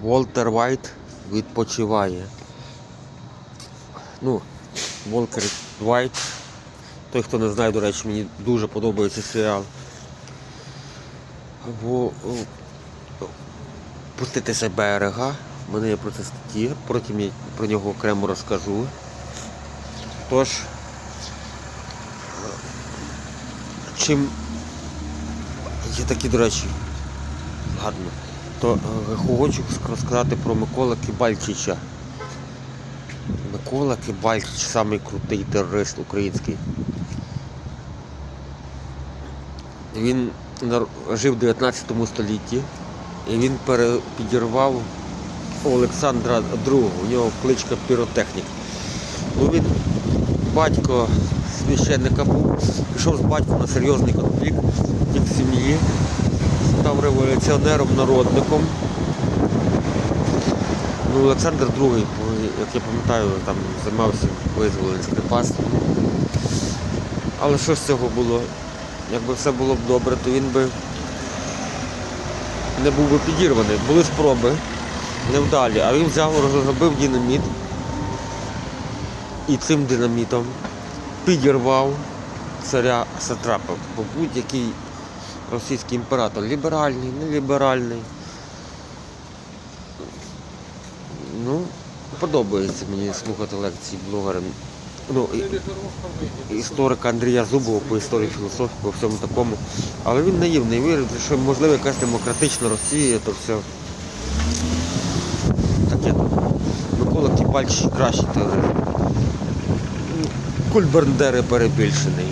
Волтер Вайт відпочиває. Ну, Волтер Вайт. Той, хто не знає, до речі, мені дуже подобається серіал. Бо пуститися берега. У мене є про це статті, потім я про нього окремо розкажу. Тож, чим є такі, до речі, гарно, то е, хочу розказати про Микола Кибальчича. Микола Кибальчич самий крутий терорист український. Він жив в 19 столітті і він підірвав Олександра II, у нього кличка піротехнік. Ну, він батько священника був, пішов з батьком на серйозний конфлікт, з сім'ї, став революціонером, народником. Ну, Олександр II, як я пам'ятаю, там займався визволенням скрипацтвом. Але що з цього було? Якби все було б добре, то він би не був би підірваний. Були спроби невдалі, а він взяв, розробив динаміт і цим динамітом підірвав царя Сатрапа. Бо будь-який російський імператор ліберальний, неліберальний. Ну, подобається мені слухати лекції блогера. Ну, історика Андрія Зубова по історії філософії, по всьому такому. Але він наївний, вірить, що можливо якась демократична Росія, то все. Таке. Микола Кіпальчич кращий теоретик. Культ Бандери перебільшений.